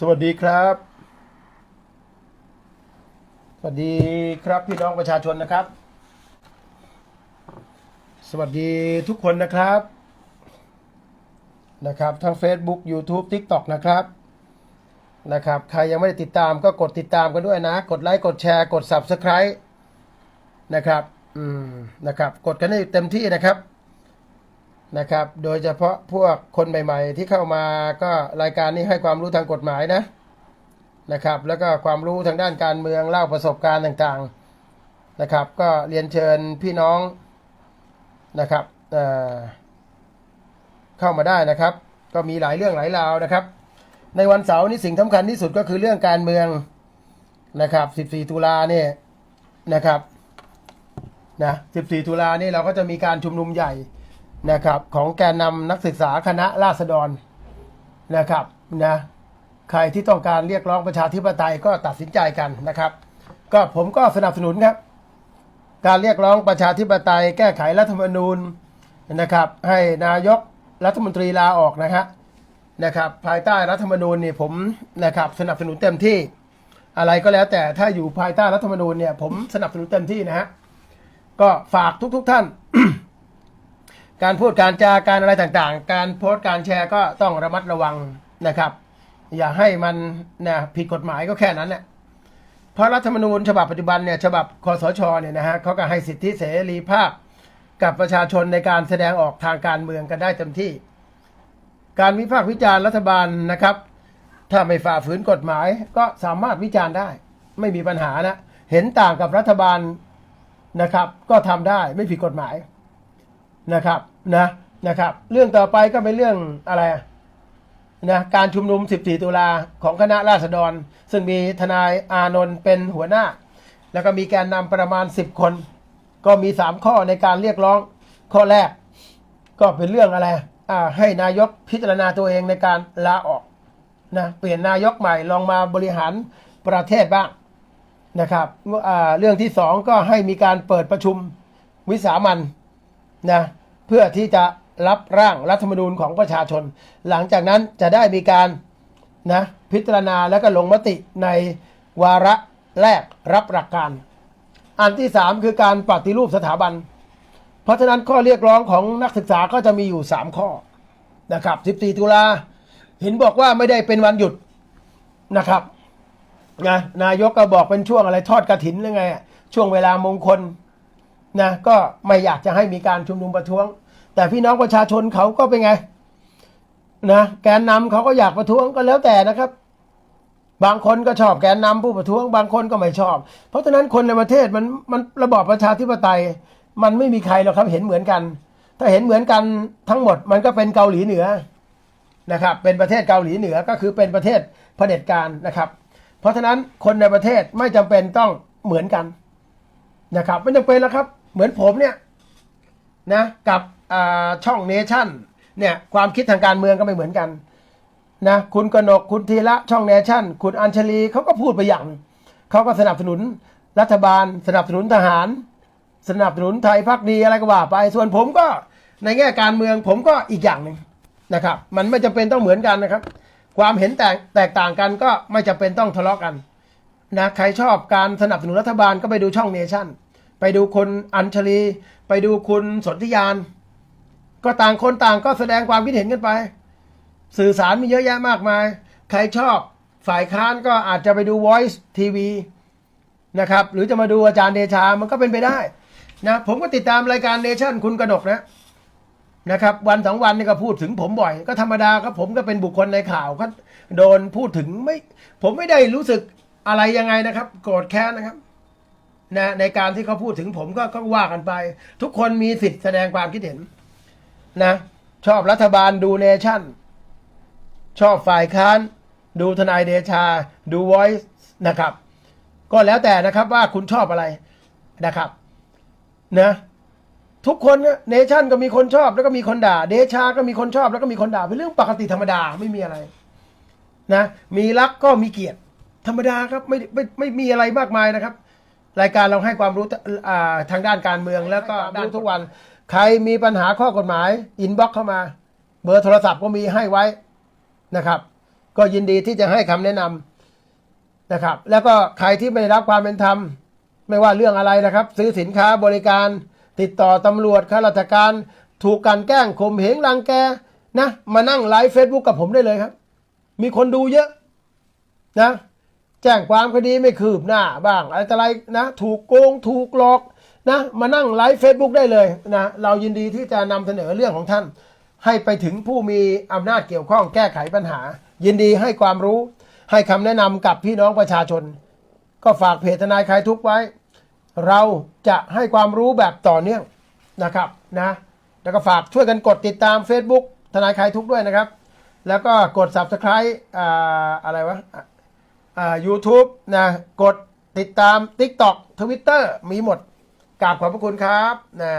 สวัสดีครับ สวัสดีครับพี่น้องประชาชนนะครับ สวัสดีทุกคนนะครับ นะครับ ทั้ง Facebook YouTube TikTok นะครับ นะครับ ใครยังไม่ได้ติดตามก็กดติดตามกันด้วยนะ กดไลค์ กดแชร์ กด Subscribe นะครับ อืม นะครับ กดกันให้เต็มที่นะครับ นะครับ โดยเฉพาะพวกคนใหม่ ๆ ที่เข้ามาก็รายการนี้ให้ความรู้ทางกฎหมายนะนะครับ แล้วก็ความรู้ทางด้านการเมืองเล่าประสบการณ์ต่างๆนะครับ ก็เรียนเชิญพี่น้องนะครับเเข้ามาได้นะครับ ก็มีหลายเรื่องหลายราวนะครับ ในวันเสาร์นี้สิ่งสำคัญที่สุดก็คือเรื่องการเมืองนะครับ 14 ตุลาเนี่ยนะครับนะ14 ตุลานี่เราก็จะมีการชุมนุมใหญ่ นะครับของแกนนำนักศึกษาคณะราษฎรนะครับนะใครที่ต้องการเรียกร้องประชาธิปไตยก็ตัดสินใจกันนะครับ ก็ผมก็สนับสนุนครับ การเรียกร้องประชาธิปไตย แก้ไขรัฐธรรมนูญนะครับ ให้นายกรัฐมนตรีลาออกนะฮะนะครับภายใต้รัฐธรรมนูญเนี่ยผมนะครับสนับสนุนเต็มที่ อะไรก็แล้วแต่ถ้าอยู่ภายใต้รัฐธรรมนูญเนี่ยผมสนับสนุนเต็มที่นะฮะก็ฝากทุกๆท่าน การพูดการจาการอะไรต่างๆ การโพสต์การแชร์ก็ต้องระมัดระวังนะครับ อย่าให้มันนะผิดกฎหมายก็แค่นั้นแหละเพราะรัฐธรรมนูญฉบับปัจจุบันเนี่ยฉบับคอสชเนี่ยนะฮะเขาก็ให้สิทธิเสรีภาพกับประชาชนในการแสดงออกทางการเมืองกันได้เต็มที่ การวิพากษ์วิจารณ์รัฐบาลนะครับ ถ้าไม่ฝ่าฝืนกฎหมายก็สามารถวิจารณ์ได้ ไม่มีปัญหานะ เห็นต่างกับรัฐบาลนะครับ ก็ทำได้ไม่ผิดกฎหมาย นะครับนะนะครับ เรื่องต่อไปก็เป็นเรื่องอะไรนะการชุมนุม 14 ตุลาของคณะราษฎร ซึ่งมีทนายอานนท์เป็นหัวหน้า แล้วก็มีแกนนำประมาณ 10 คน ก็มี 3 ข้อในการเรียกร้องข้อแรก ก็เป็นเรื่องอะไรอ่าให้นายกพิจารณาตัวเองในการลาออกนะเปลี่ยนนายกใหม่ลองมาบริหารประเทศบ้างนะครับอ่าเรื่องที่สองก็ให้มีการเปิดประชุมวิสามันนะ เพื่อที่จะรับร่างรัฐธรรมนูญของประชาชน หลังจากนั้นจะได้มีการนะพิจารณาแล้วก็ลงมติในวาระแรกรับหลักการ อันที่สามคือการปฏิรูปสถาบัน เพราะฉะนั้นข้อเรียกร้องของนักศึกษาก็จะมีอยู่ 3 ข้อนะครับ 14 ตุลาเห็นบอกว่าไม่ได้เป็นวันหยุดนะครับนะนายกก็บอกเป็นช่วงอะไรทอดกระถินหรือไง ช่วงเวลามงคล นะก็ไม่อยากจะให้มีการชุมนุมประท้วง แต่พี่น้องประชาชนเขาก็เป็นไงนะแกนนำเขาก็อยากประท้วงก็แล้วแต่นะครับ บางคนก็ชอบแกนนำผู้ประท้วง บางคนก็ไม่ชอบ เพราะฉะนั้นคนในประเทศมันมันระบอบประชาธิปไตย มันไม่มีใครหรอกครับเห็นเหมือนกัน ถ้าเห็นเหมือนกันทั้งหมดมันก็เป็นเกาหลีเหนือนะครับ เป็นประเทศเกาหลีเหนือก็คือเป็นประเทศเผด็จการนะครับ เพราะฉะนั้นคนในประเทศไม่จำเป็นต้องเหมือนกันนะครับ ไม่จำเป็นแล้วครับ เหมือนผมเนี่ยนะกับช่องเนชั่นเนี่ยความคิดทางการเมืองก็ไม่เหมือนกันนะคุณกนกคุณธีระช่องเนชั่น คุณอัญชลีเขาก็พูดไปอย่างเขาก็สนับสนุนรัฐบาล สนับสนุนทหาร สนับสนุนไทยพักดีอะไรก็ว่าไปส่วนผมก็ในแง่การเมืองผมก็อีกอย่างหนึ่งนะครับ มันไม่จำเป็นต้องเหมือนกันนะครับ ความเห็นแตกแตกต่างกันก็ไม่จำเป็นต้องทะเลาะกันนะใครชอบการสนับสนุนรัฐบาลก็ไปดูช่องเนชั่น ไปดูคุณอัญชลี ไปดูคุณสนธิยาน ก็ต่างคนต่างก็แสดงความคิดเห็นกันไป สื่อสารมีเยอะแยะมากมาย ใครชอบฝ่ายค้านก็อาจจะไปดู Voice TV นะครับ หรือจะมาดูอาจารย์เดชา มันก็เป็นไปได้นะ ผมก็ติดตามรายการเนชั่นคุณกนกนะนะครับ วันสองวันนี่ก็พูดถึงผมบ่อย ก็ธรรมดาครับผมก็เป็นบุคคลในข่าวก็โดนพูดถึงไม่ ผมไม่ได้รู้สึกอะไรยังไงนะครับ โกรธแค้นนะครับ นะในการที่เขาพูดถึงผมก็ก็ว่ากันไป ทุกคนมีสิทธิ์แสดงความคิดเห็นนะ ชอบรัฐบาลดูเนชั่น ชอบฝ่ายค้าน ดูทนายเดชา ดู Voice นะครับ ก็แล้วแต่นะครับว่าคุณชอบอะไรนะครับนะทุกคนเนชั่นก็มีคนชอบแล้วก็มีคนด่า เดชาก็มีคนชอบแล้วก็มีคนด่าเป็นเรื่องปกติธรรมดาไม่มีอะไรนะมีรักก็มีเกียรติธรรมดาครับไม่ไม่ไม่มีอะไรมากมายนะครับ รายการเราให้ความรู้อ่าทางด้านการเมืองแล้วก็ด้านทุกวัน ใครมีปัญหาข้อกฎหมายอินบ็อกเข้ามา เบอร์โทรศัพท์ก็มีให้ไว้นะครับ ก็ยินดีที่จะให้คำแนะนำนะครับ แล้วก็ใครที่ไม่ได้รับความเป็นธรรม ไม่ว่าเรื่องอะไรนะครับ ซื้อสินค้าบริการ ติดต่อตำรวจข้าราชการ ถูกกลันแกล้งข่มเหงรังแกนะมานั่งไลฟ์เฟซบุ๊กกับผมได้เลยครับ มีคนดูเยอะนะ แจ้งความคดีไม่คืบหน้าบ้างอะไรต่อะไรนะ ถูกโกงถูกหลอกนะ มานั่งไลฟ์เฟซบุ๊กได้เลยนะเรายินดีที่จะนำเสนอเรื่องของท่าน ให้ไปถึงผู้มีอำนาจเกี่ยวข้องแก้ไขปัญหา ยินดีให้ความรู้ให้คำแนะนำกับพี่น้องประชาชน ก็ฝากเพจทนายคลายทุกข์ไว้ เราจะให้ความรู้แบบต่อเนื่องนะครับนะแล้วก็ฝากช่วยกันกดติดตาม Facebook ทนายคลายทุกข์ด้วยนะครับ แล้วก็กด Subscribe อ่าอะไรวะ อ่า YouTube นะกดติดตาม TikTok Twitter มีหมดกราบขอบพระคุณครับนะ